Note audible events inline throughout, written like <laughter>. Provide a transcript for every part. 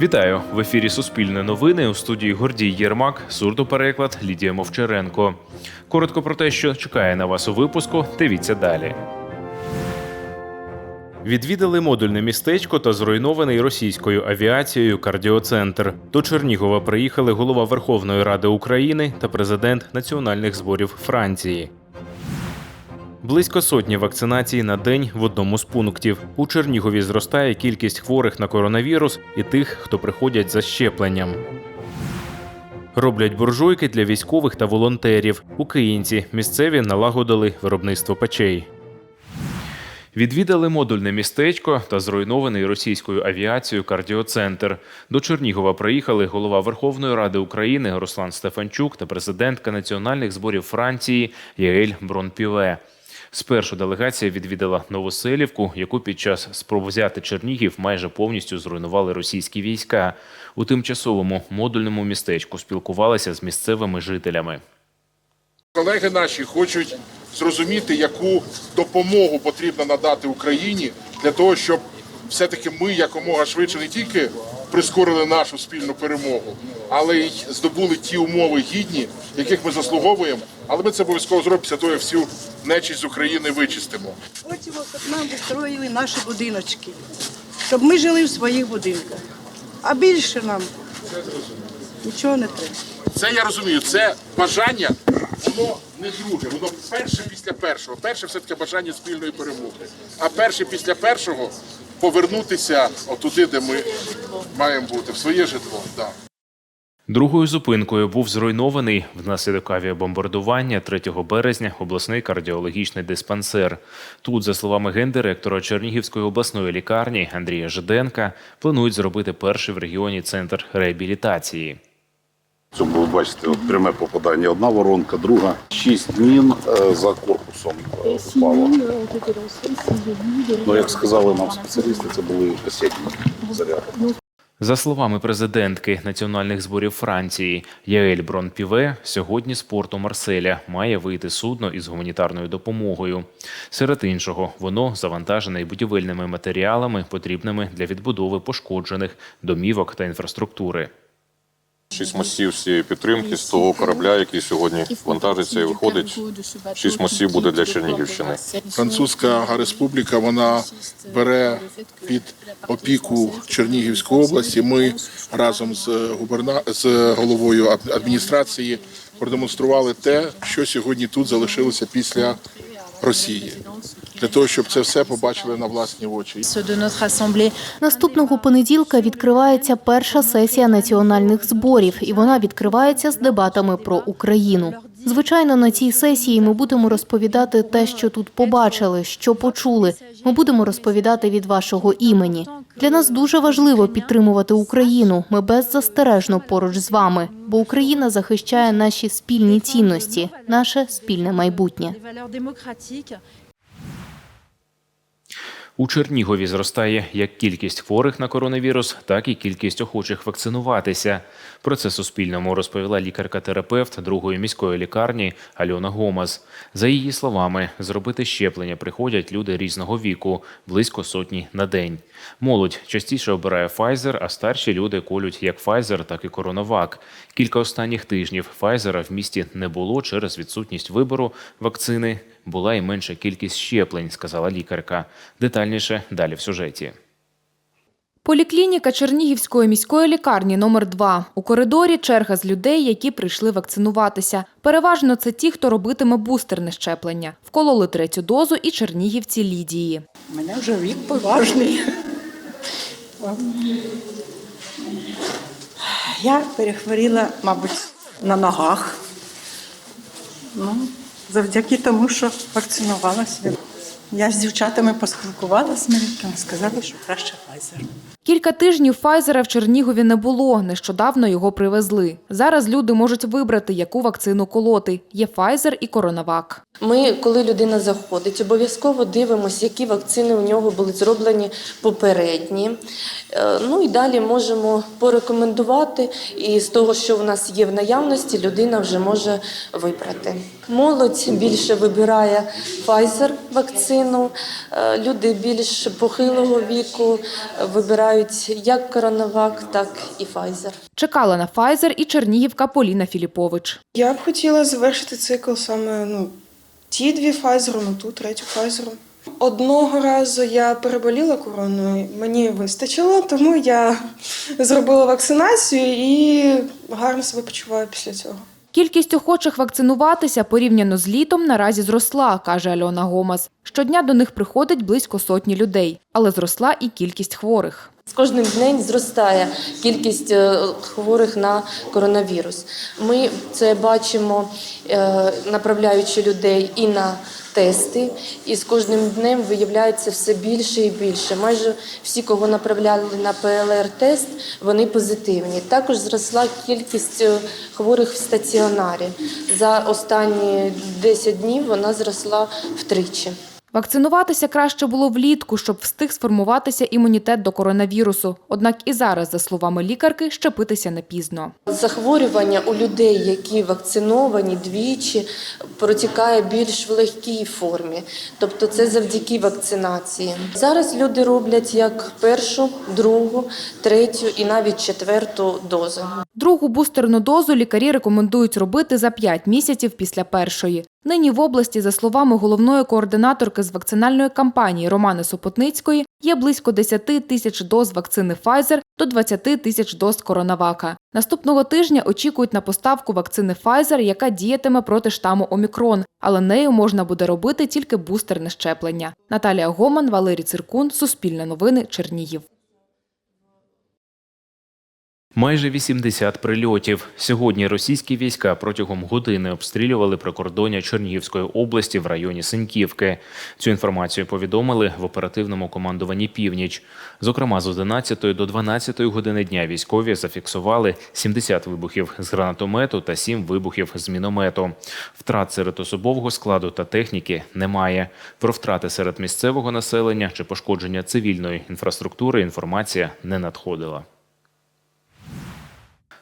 Вітаю в ефірі Суспільне новини у студії Гордій Єрмак, сурдопереклад Лідія Мовчаренко. Коротко про те, що чекає на вас у випуску. Дивіться далі. Відвідали модульне містечко та зруйнований російською авіацією кардіоцентр. До Чернігова приїхали голова Верховної Ради України та президент національних зборів Франції. Близько сотні вакцинацій на день в одному з пунктів. У Чернігові зростає кількість хворих на коронавірус і тих, хто приходять за щепленням. Роблять буржуйки для військових та волонтерів. Українці місцеві налагодили виробництво печей. Відвідали модульне містечко та зруйнований російською авіацією кардіоцентр. До Чернігова приїхали голова Верховної Ради України Руслан Стефанчук та президентка національних зборів Франції Єгель Бронпіве. Спершу делегація відвідала Новоселівку, яку під час спроб взяти Чернігів майже повністю зруйнували російські війська. У тимчасовому модульному містечку спілкувалися з місцевими жителями. Колеги наші хочуть зрозуміти, яку допомогу потрібно надати Україні для того, щоб все-таки ми якомога швидше не тільки прискорили нашу спільну перемогу, але й здобули ті умови гідні, яких ми заслуговуємо. Але ми це обов'язково зробимо після того, як всю нечість з України вичистимо. Хочемо, щоб нам вистроїли наші будиночки, щоб ми жили в своїх будинках. А більше нам нічого не треба. Це я розумію. Це бажання, воно не друге, воно перше після першого. Перше все таки бажання спільної перемоги. А перше після першого повернутися отуди, де ми маємо бути, в своє житло. Да. Другою зупинкою був зруйнований внаслідок авіабомбардування 3 березня обласний кардіологічний диспансер. Тут, за словами гендиректора Чернігівської обласної лікарні Андрія Жиденка, планують зробити перший в регіоні центр реабілітації. Це було, бачите, от пряме попадання. Одна воронка, друга. Шість мін е, за корпусом е, впало. Ну, як сказали нам спеціалісти, це були касетні заряди. За словами президентки національних зборів Франції Яель Бронпіве, сьогодні з порту Марселя має вийти судно із гуманітарною допомогою. Серед іншого, воно завантажене будівельними матеріалами, потрібними для відбудови пошкоджених домівок та інфраструктури. Шість мостів всієї підтримки з того корабля, який сьогодні вантажиться і виходить. Шість мостів буде для Чернігівщини. Французька республіка вона бере під опіку Чернігівської області. Ми разом з губерна... з головою адміністрації продемонстрували те, що сьогодні тут залишилося після Росії, для того, щоб це все побачили на власні очі. Наступного понеділка відкривається перша сесія національних зборів, і вона відкривається з дебатами про Україну. Звичайно, на цій сесії ми будемо розповідати те, що тут побачили, що почули. Ми будемо розповідати від вашого імені. Для нас дуже важливо підтримувати Україну. Ми беззастережно поруч з вами, бо Україна захищає наші спільні цінності, наше спільне майбутнє. У Чернігові зростає як кількість хворих на коронавірус, так і кількість охочих вакцинуватися. Про це Суспільному розповіла лікарка-терапевт другої міської лікарні Альона Гомас. За її словами, зробити щеплення приходять люди різного віку, близько сотні на день. Молодь частіше обирає Pfizer, а старші люди колють як Pfizer, так і Коронавак. Кілька останніх тижнів Pfizer в місті не було через відсутність вибору вакцини. Була й менша кількість щеплень, сказала лікарка. Детальніше далі в сюжеті. Поліклініка Чернігівської міської лікарні номер 2 У коридорі черга з людей, які прийшли вакцинуватися. Переважно це ті, хто робитиме бустерне щеплення. Вкололи третю дозу і чернігівці Лідії. У мене вже вік поважний. Я перехворіла, мабуть, на ногах. Ну, завдяки тому, що вакцинувалася. Я з дівчатами поспілкувалася, ми сказали, що краще Pfizer. Кілька тижнів Файзера в Чернігові не було. Нещодавно його привезли. Зараз люди можуть вибрати, яку вакцину колоти. Є Файзер і Коронавак. Ми, коли людина заходить, обов'язково дивимося, які вакцини у нього були зроблені попередні. Е, Ну і далі можемо порекомендувати, і з того, що в нас є в наявності, людина вже може вибрати. Молодь більше вибирає Pfizer вакцину, е, люди більш похилого віку вибирають виробляють як коронавак, так і Pfizer. Чекала на Pfizer і Чернігівка Поліна Філіпович. Я б хотіла завершити цикл саме ну, ті дві Pfizer, ну ту третю Pfizer. Одного разу я переболіла короною, мені вистачило, тому я зробила вакцинацію і гарно себе почуваю після цього. Кількість охочих вакцинуватися порівняно з літом наразі зросла, каже Альона Гомас. Щодня до них приходить близько сотні людей, але зросла і кількість хворих. З кожним днем зростає кількість е, хворих на коронавірус. Ми це бачимо, е, направляючи людей і на тести, і з кожним днем виявляється все більше і більше. Майже всі, кого направляли на ПЛР-тест, вони позитивні. Також зросла кількість е, хворих в стаціонарі. За останні 10 днів вона зросла втричі. Вакцинуватися краще було влітку, щоб встиг сформуватися імунітет до коронавірусу. Однак і зараз, за словами лікарки, щепитися не пізно. Захворювання у людей, які вакциновані двічі, протікає більш в легкій формі. Тобто це завдяки вакцинації. Зараз люди роблять як першу, другу, третю і навіть четверту дозу. Другу бустерну дозу лікарі рекомендують робити за 5 місяців після першої. Нині в області, за словами головної координаторки з вакцинальної кампанії Романи Сопотницької, є близько 10 тисяч доз вакцини Pfizer до 20 тисяч доз коронавака. Наступного тижня очікують на поставку вакцини Pfizer, яка діятиме проти штаму Омікрон, але нею можна буде робити тільки бустерне щеплення. Наталія Гоман, Валерій Циркун, Суспільне новини, Чернігів. Майже 80 прильотів. Сьогодні російські війська протягом години обстрілювали прикордоння Чернігівської області в районі Синьківки. Цю інформацію повідомили в оперативному командуванні Північ. Зокрема, з 11 до 12 години дня військові зафіксували 70 вибухів з гранатомету та 7 вибухів з міномету. Втрат серед особового складу та техніки немає. Про втрати серед місцевого населення чи пошкодження цивільної інфраструктури інформація не надходила.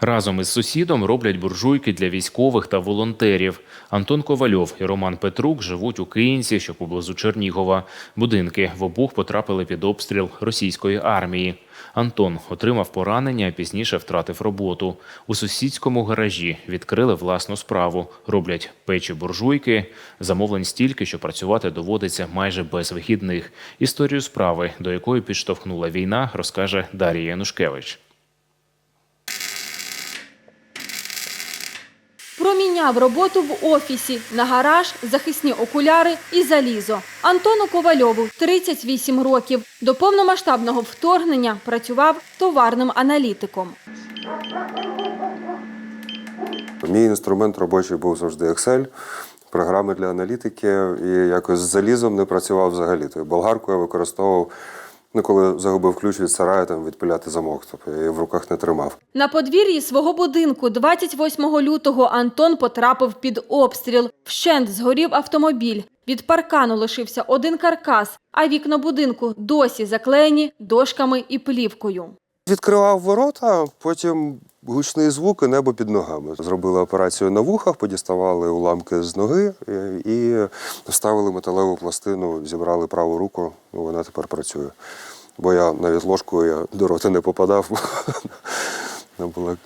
Разом із сусідом роблять буржуйки для військових та волонтерів. Антон Ковальов і Роман Петрук живуть у Київці, що поблизу Чернігова. Будинки в обох потрапили під обстріл російської армії. Антон отримав поранення, а пізніше втратив роботу. У сусідському гаражі відкрили власну справу. Роблять печі буржуйки. Замовлень стільки, що працювати доводиться майже без вихідних. Історію справи, до якої підштовхнула війна, розкаже Дар'я Янушкевич. Проміняв роботу в офісі на гараж, захисні окуляри і залізо. Антону Ковальову 38 років. До повномасштабного вторгнення працював товарним аналітиком. Мій інструмент робочий був завжди Excel, програми для аналітики, і якось з залізом не працював взагалі. Тобто болгарку я використовував, ну, коли загубив ключ від сараю, там відпиляти замок. Тобто я її в руках не тримав. На подвір'ї свого будинку 28 лютого Антон потрапив під обстріл. Вщент згорів автомобіль. Від паркану лишився один каркас, а вікна будинку досі заклеєні дошками і плівкою. Відкривав ворота, потім гучний звук і небо під ногами. Зробили операцію на вухах, подіставали уламки з ноги е, і вставили металеву пластину, зібрали праву руку, ну, вона тепер працює. Бо я навіть ложкою я до рота не попадав, <laughs> вона була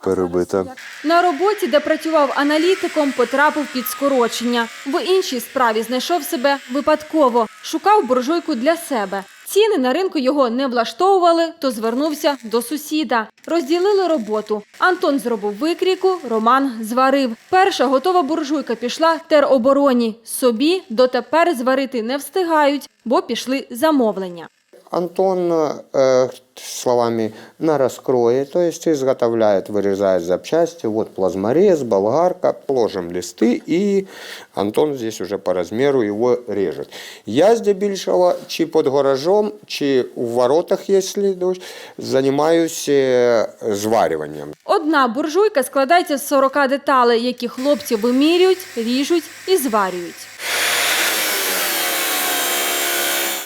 перебита. На роботі, де працював аналітиком, потрапив під скорочення. В іншій справі знайшов себе випадково. Шукав буржуйку для себе. Ціни на ринку його не влаштовували, то звернувся до сусіда. Розділили роботу. Антон зробив викріку, Роман зварив. Перша готова буржуйка пішла теробороні. Собі дотепер зварити не встигають, бо пішли замовлення. Антон э, словами на раскрое, то есть изготовляет, вырезает запчасти. Вот плазморез, болгарка, ложим листы, и Антон здесь уже по размеру его режет. Я здебільшого, чи під гаражом, чи у воротах, якщо дощ, займаюся е, зварюванням. Одна буржуйка складається з 40 деталей, які хлопці вимірюють, ріжуть і зварюють.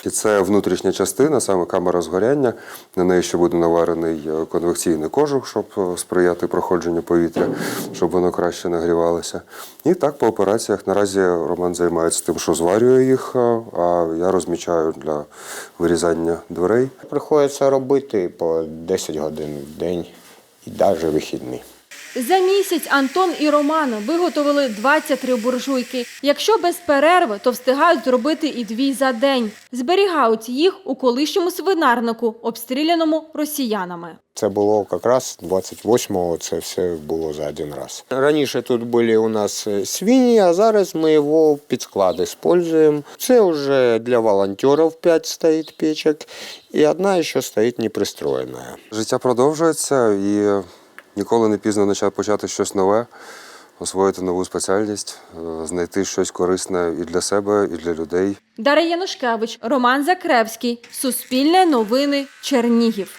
І це внутрішня частина, саме камера згоряння. На неї ще буде наварений е, конвекційний кожух, щоб е, сприяти проходженню повітря, щоб воно краще нагрівалося. І так по операціях наразі Роман займається тим, що зварює їх, е, а я розмічаю для вирізання дверей. Приходиться робити по 10 годин в день і навіть вихідні. За місяць Антон і Роман виготовили 23 буржуйки. Якщо без перерви, то встигають зробити і дві за день. Зберігають їх у колишньому свинарнику, обстріляному росіянами. Це було якраз 28-го, це все було за один раз. Раніше тут були у нас е, свині, а зараз ми його під склад використовуємо. Це вже для волонтерів 5 стоїть печок, і одна ще стоїть непристроєна. Життя продовжується і ніколи не пізно почати- почати щось нове, освоїти нову спеціальність, е, знайти щось корисне і для себе, і для людей. Дар'я Янушкевич, Роман Закревський, Суспільне новини, Чернігів.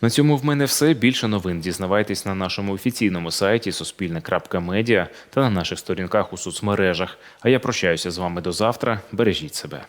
На цьому в мене все. Більше новин дізнавайтесь на нашому офіційному сайті Суспільне.Медіа та на наших сторінках у соцмережах. А я прощаюся з вами до завтра. Бережіть себе.